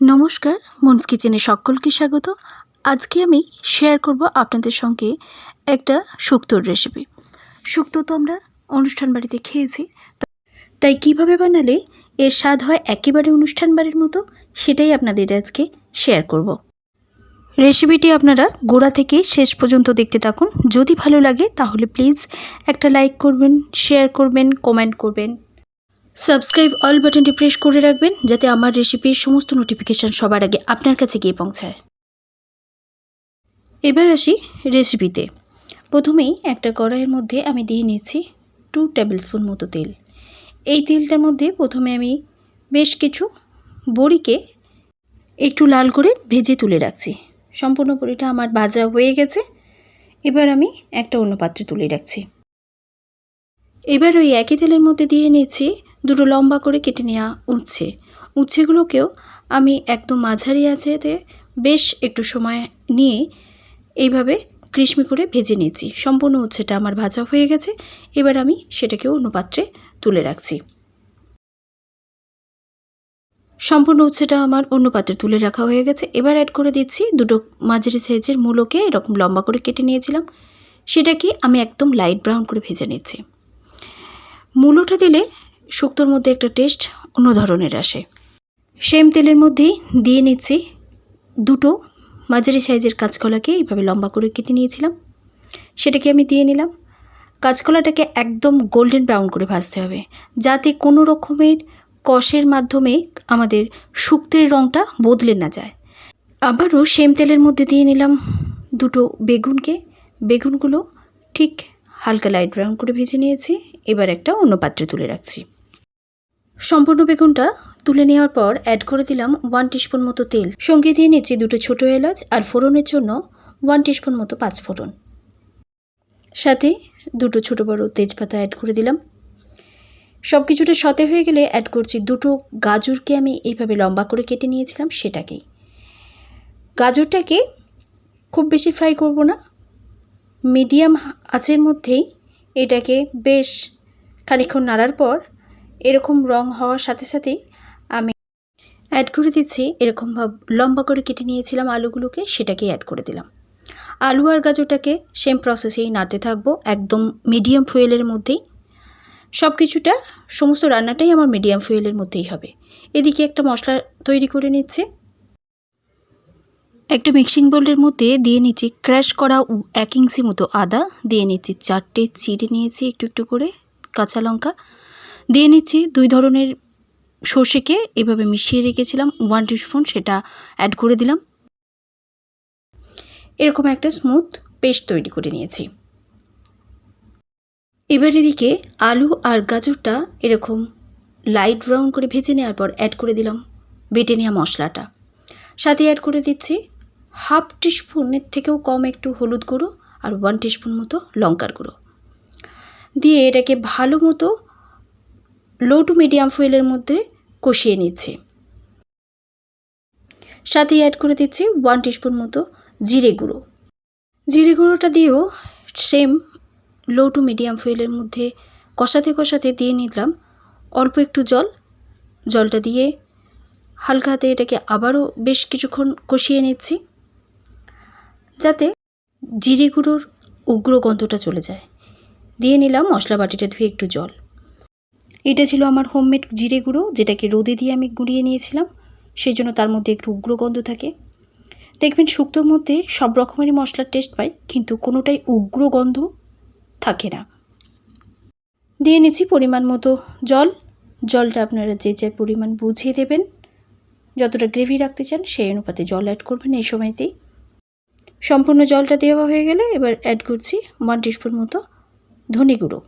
নমস্কার, মনস কিচেনে সকলকে স্বাগত। আজকে আমি শেয়ার করব আপনাদের সঙ্গে একটা শুক্তোর রেসিপি শুক্তো তো আমরা অনুষ্ঠান বাড়িতে খেয়েছি তাই কীভাবে বানালে এর স্বাদ হয় একেবারে অনুষ্ঠান বাড়ির মতো, সেটাই আপনাদের আজকে শেয়ার করব। রেসিপিটি আপনারা গোড়া থেকে শেষ পর্যন্ত দেখতে থাকুন। যদি ভালো লাগে তাহলে প্লিজ একটা লাইক করবেন শেয়ার করবেন কমেন্ট করবেন। সাবস্ক্রাইব অল বাটনটি প্রেস করে রাখবেন যাতে আমার রেসিপির সমস্ত নোটিফিকেশান সবার আগে আপনার কাছে গিয়ে পৌঁছায়। এবার আসি রেসিপিতে। প্রথমেই একটা কড়াইয়ের মধ্যে আমি দিয়ে নিচ্ছি টু টেবিল স্পুন মতো তেল। এই তেলটার মধ্যে প্রথমে আমি বেশ কিছু বড়িকে একটু লাল করে ভেজে তুলে রাখছি। সম্পূর্ণ বড়িটা আমার ভাজা হয়ে গেছে। এবার আমি একটা অন্য পাত্রে তুলে রাখছি। এবার ওই একই তেলের মধ্যে দিয়ে নিয়েছি দুটো লম্বা করে কেটে নেওয়া উচ্ছে। উচ্ছেগুলোকেও আমি একদম মাঝারি আছেতে বেশ একটু সময় নিয়ে এইভাবে কৃষ্মি করে ভেজে নিয়েছি। সম্পূর্ণ উচ্ছেটা আমার ভাজা হয়ে গেছে। এবার আমি সেটাকেও অন্য পাত্রে তুলে রাখছি। সম্পূর্ণ উচ্ছেটা আমার অন্য পাত্রে তুলে রাখা হয়ে গেছে। এবার অ্যাড করে দিচ্ছি দুটো মাঝারি সাইজের মূলোকে এরকম লম্বা করে কেটে নিয়েছিলাম। সেটাকে আমি একদম লাইট ব্রাউন করে ভেজে নিচ্ছি। মূলোটা দিলে শুক্তোর মধ্যে একটা টেস্ট অন্য ধরনের আসে। সেম তেলের মধ্যেই দিয়ে নিচ্ছি দুটো মাঝারি সাইজের কাঁচকলাকে, এইভাবে লম্বা করে কেটে নিয়েছিলাম। সেটাকে আমি দিয়ে নিলাম। কাঁচকলাটাকে একদম গোল্ডেন ব্রাউন করে ভাজতে হবে, যাতে কোনো রকমের কষের মাধ্যমে আমাদের শুক্তের রঙটা বদলে না যায়। আবারও সেম তেলের মধ্যে দিয়ে নিলাম দুটো বেগুনকে। বেগুনগুলো ঠিক হালকা লাইট ব্রাউন করে ভেজে নিয়েছি। এবার একটা অন্য পাত্রে তুলে রাখছি। সম্পূর্ণ বেগুনটা তুলে নেওয়ার পর অ্যাড করে দিলাম ওয়ান টিস্পুন মতো তেল। সঙ্গে দিয়ে নিচ্ছি দুটো ছোটো এলাচ আর ফোড়নের জন্য ওয়ান টিস্পুন মতো পাঁচ ফোড়ন। সাথে দুটো ছোটো বড় তেজপাতা অ্যাড করে দিলাম। সব কিছুটা সতে হয়ে গেলে অ্যাড করছি দুটো গাজরকে আমি এইভাবে লম্বা করে কেটে নিয়েছিলাম সেটাকেই। গাজরটাকে খুব বেশি ফ্রাই করব না। মিডিয়াম আঁচের মধ্যেই এটাকে বেশ খানিক্ষণ নাড়ার পর এরকম রং হওয়ার সাথে সাথেই আমি অ্যাড করে দিচ্ছি। এরকম ভাব লম্বা করে কেটে নিয়েছিলাম আলুগুলোকে সেটাকে অ্যাড করে দিলাম। আলু আর গাজরটাকে সেম প্রসেসেই নাড়তে থাকব, একদম মিডিয়াম ফুয়েলের মধ্যেই। সব কিছুটা সমস্ত রান্নাটাই আমার মিডিয়াম ফুয়েলের মধ্যেই হবে। এদিকে একটা মশলা তৈরি করে নিচ্ছে। একটা মিক্সিং বোলের মধ্যে দিয়ে নিচ্ছি ক্র্যাশ করা এক ইঞ্চি মতো আদা। দিয়ে নিচ্ছি চারটে চিড়ে নিয়েছি একটু একটু করে, কাঁচা লঙ্কা। দিয়ে নিচ্ছি দুই ধরনের সর্ষেকে। এভাবে মিশিয়ে রেখেছিলাম ওয়ান টিস্পুন সেটা অ্যাড করে দিলাম। এরকম একটা স্মুথ পেস্ট তৈরি করে নিয়েছি। এবার এদিকে আলু আর গাজরটা এরকম লাইট ব্রাউন করে ভেজে নেওয়ার পর অ্যাড করে দিলাম বেটে নেওয়া মশলাটা। সাথে অ্যাড করে দিচ্ছি হাফ টিস্পুনের থেকেও কম একটু হলুদ গুঁড়ো আর ওয়ান টিস্পুন মতো লঙ্কার গুঁড়ো। দিয়ে এটাকে ভালো মতো লো টু মিডিয়াম ফুয়েলের মধ্যে কষিয়ে নিচ্ছি। সাথে অ্যাড করে দিচ্ছি ওয়ান টিস্পুন মতো জিরে গুঁড়ো। জিরে গুঁড়োটা দিয়েও সেম লো টু মিডিয়াম ফুয়েলের মধ্যে কষাতে কষাতে দিয়ে নিলাম অল্প একটু জল। জলটা দিয়ে হালকা হাতে এটাকে আবারও বেশ কিছুক্ষণ কষিয়ে নিচ্ছি যাতে জিরে গুঁড়োর উগ্র গন্ধটা চলে যায়। দিয়ে নিলাম মশলা বাটিটা ধুয়ে একটু জল। এটা ছিল আমার হোমমেড জিরে গুঁড়ো, যেটাকে রোদে দিয়ে আমি গুঁড়িয়ে নিয়েছিলাম। সেই জন্য তার মধ্যে একটু উগ্র গন্ধ থাকে। দেখবেন শুক্তোর মধ্যে সব রকমেরই মশলার টেস্ট পাই, কিন্তু কোনোটাই উগ্র গন্ধ থাকে না। দিয়ে নিচ্ছি পরিমাণ মতো জল। জলটা আপনারা যে যে পরিমাণ বুঝিয়ে দেবেন। যতটা গ্রেভি রাখতে চান, সেই অনুপাতে জল অ্যাড করবেন এই সময়তেই। সম্পূর্ণ জলটা দেওয়া হয়ে গেলে এবার অ্যাড করছি ওয়ান টিস্পুন মতো ধনে গুঁড়ো।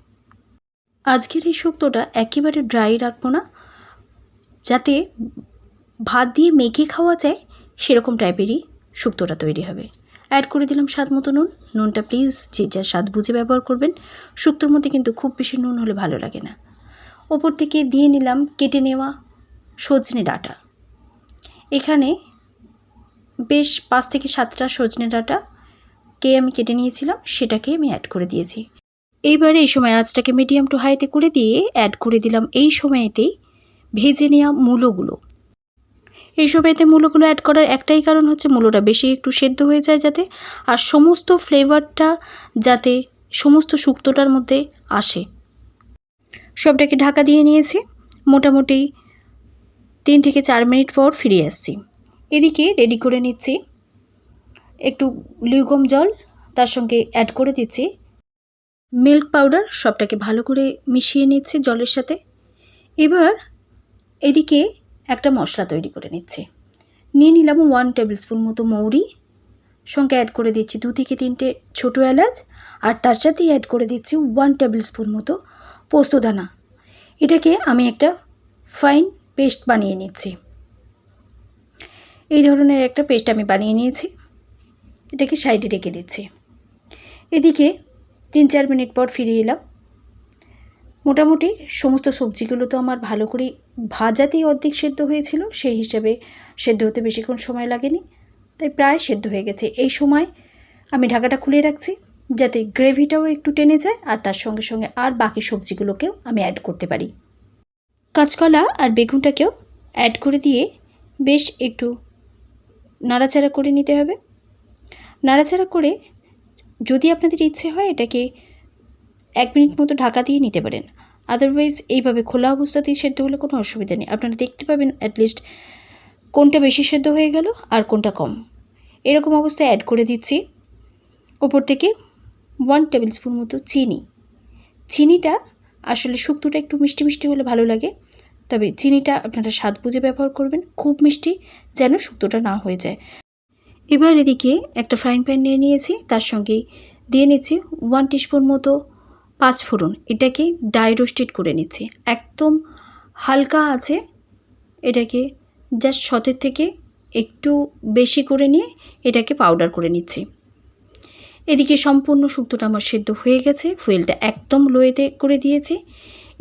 আজকের এই শুক্তোটা একেবারে ড্রাই রাখব না, যাতে ভাত দিয়ে মেখে খাওয়া যায়, সেরকম টাইপেরই শুক্তোটা তৈরি হবে। অ্যাড করে দিলাম স্বাদ মতো নুন। নুনটা প্লিজ যে যা স্বাদ বুঝে ব্যবহার করবেন। শুক্তোর মধ্যে কিন্তু খুব বেশি নুন হলে ভালো লাগে না। ওপর থেকে দিয়ে নিলাম কেটে নেওয়া সজনে ডাঁটা। এখানে বেশ পাঁচ থেকে সাতটা সজনে ডাঁটা কে আমি কেটে নিয়েছিলাম, সেটাকে আমি অ্যাড করে দিয়েছি। এইবারে এই সময় আঁচটাকে মিডিয়াম টু হাইতে করে দিয়ে অ্যাড করে দিলাম এই সময়তেই ভেজে নেওয়া মূলোগুলো। এই সময়তে মূলোগুলো অ্যাড করার একটাই কারণ হচ্ছে মূলোটা বেশি একটু সেদ্ধ হয়ে যায় যাতে আর সমস্ত ফ্লেভারটা যাতে সমস্ত শুক্তোটার মধ্যে আসে। সবটাকে ঢাকা দিয়ে নিয়েছি। মোটামুটি তিন থেকে চার মিনিট পর ফিরে আসছি। এদিকে রেডি করে নিচ্ছি। একটু লিউগম জল তার সঙ্গে অ্যাড করে দিচ্ছি। মিল্ক পাউডার সবটাকে ভালো করে মিশিয়ে নিচ্ছি জলের সাথে। এবার এদিকে একটা মশলা তৈরি করে নিচ্ছি। নিয়ে নিলাম ওয়ান টেবিল স্পুন মতো মৌরি, সঙ্গে অ্যাড করে দিচ্ছি দু থেকে তিনটে ছোটো এলাচ, আর তার সাথেই অ্যাড করে দিচ্ছি ওয়ান টেবিল স্পুন মতো পোস্তদানা এটাকে আমি একটা ফাইন পেস্ট বানিয়ে নিচ্ছি। এই ধরনের একটা পেস্ট আমি বানিয়ে নিয়েছি। এটাকে সাইডে রেখে দিচ্ছি। এদিকে তিন চার মিনিট পর ফিরে এলাম। মোটামুটি সমস্ত সবজিগুলো তো আমার ভালো করে ভাজাতেই অর্ধেক সেদ্ধ হয়েছিল, সেই হিসাবে সেদ্ধ হতে বেশিক্ষণ সময় লাগেনি, তাই প্রায় সেদ্ধ হয়ে গেছে। এই সময় আমি ঢাকাটা খুলে রাখছি, যাতে গ্রেভিটাও একটু টেনে যায়, আর তার সঙ্গে সঙ্গে আর বাকি সবজিগুলোকেও আমি অ্যাড করতে পারি। কাঁচকলা আর বেগুনটাকেও অ্যাড করে দিয়ে বেশ একটু নাড়াচাড়া করে নিতে হবে। নাড়াচাড়া করে যদি আপনাদের ইচ্ছে হয় এটাকে এক মিনিট মতো ঢাকা দিয়ে নিতে পারেন। আদারওয়াইজ এইভাবে খোলা অবস্থাতেই সেদ্ধ হলে কোনো অসুবিধা নেই। আপনারা দেখতে পাবেন অ্যাটলিস্ট কোনটা বেশি সেদ্ধ হয়ে গেল আর কোনটা কম। এরকম অবস্থায় অ্যাড করে দিচ্ছি। ওপর থেকে ওয়ান টেবিল স্পুন মতো চিনি। চিনিটা আসলে শুক্তোটা একটু মিষ্টি মিষ্টি হলে ভালো লাগে। তবে চিনিটা আপনারা স্বাদ বুঝে ব্যবহার করবেন। খুব মিষ্টি যেন শুক্তোটা না হয়ে যায়। এবার এদিকে একটা ফ্রাইং প্যান নিয়ে নিয়েছি, তার সঙ্গে দিয়ে নিচ্ছি ওয়ান টিস্পুন মতো পাঁচ ফোড়ন। এটাকে ডাই রোস্টেড করে নিচ্ছি। একদম হালকা আছে। এটাকে জাস্ট সতের থেকে একটু বেশি করে নিয়ে এটাকে পাউডার করে নিচ্ছি। এদিকে সম্পূর্ণ শুক্তোটা আমার সেদ্ধ হয়ে গেছে। ফুয়েলটা একদম লোয়েতে করে দিয়েছি।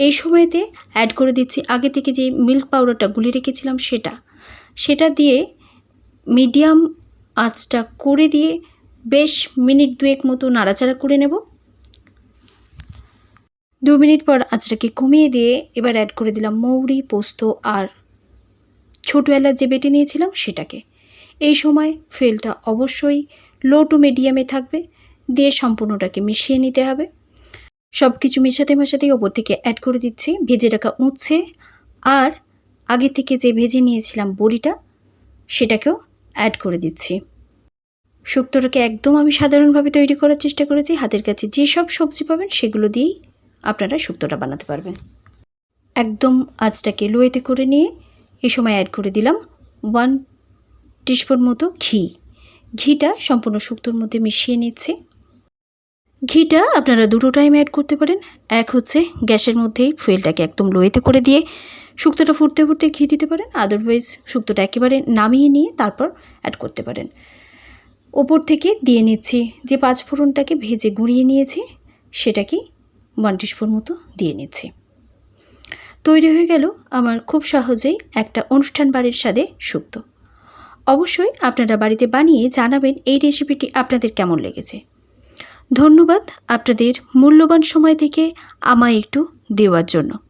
এই সময়তে অ্যাড করে দিচ্ছি আগে থেকে যে মিল্ক পাউডারটা গুলে রেখেছিলাম সেটা। সেটা দিয়ে মিডিয়াম আঁচটা করে দিয়ে বেশ মিনিট দুয়েক মতো নাড়াচাড়া করে নেব। দু মিনিট পর আঁচটাকে কমিয়ে দিয়ে এবার অ্যাড করে দিলাম মৌরি, পোস্ত আর ছোটো এলাচ যে বেটে নিয়েছিলাম সেটাকে। এই সময় ফেলটা অবশ্যই লো টু মিডিয়ামে থাকবে, দিয়ে সম্পূর্ণটাকে মিশিয়ে নিতে হবে। সব কিছু মেশাতে মেশাতেই ওপর থেকে অ্যাড করে দিচ্ছি, ভেজে রাখা উচ্ছে আর আগে থেকে যে ভেজে নিয়েছিলাম বড়িটা, সেটাকেও অ্যাড করে দিচ্ছি। শুক্তোটাকে একদম আমি সাধারণভাবে তৈরি করার চেষ্টা করেছি। হাতের কাছে যেসব সবজি পাবেন সেগুলো দিয়েই আপনারা শুক্তোটা বানাতে পারবেন। একদম আঁচটাকে লোয়েতে করে নিয়ে এ সময় অ্যাড করে দিলাম ওয়ান টিস্পুন মতো ঘি। ঘিটা সম্পূর্ণ শুক্তোর মধ্যে মিশিয়ে নিচ্ছি। ঘিটা আপনারা দুটো টাইম অ্যাড করতে পারেন। এক হচ্ছে গ্যাসের মধ্যেই ফুয়েলটাকে একদম লোয়েতে করে দিয়ে শুক্তোটা ফুটতে ফুটতে ঘি দিতে পারেন আদারওয়াইজ শুক্তোটা একেবারে নামিয়ে নিয়ে তারপর অ্যাড করতে পারেন। ওপর থেকে দিয়ে নিচ্ছি যে পাঁচ ফোড়নটাকে ভেজে গুঁড়িয়ে নিয়েছি, সেটাকে ওয়ান মতো দিয়ে নিচ্ছি। তৈরি হয়ে গেল আমার খুব সহজেই একটা অনুষ্ঠান বাড়ির স্বাদে শুক্তো। অবশ্যই আপনারা বাড়িতে বানিয়ে জানাবেন এই রেসিপিটি আপনাদের কেমন লেগেছে। ধন্যবাদ আপনাদের মূল্যবান সময় থেকে আমায় একটু দেওয়ার জন্য।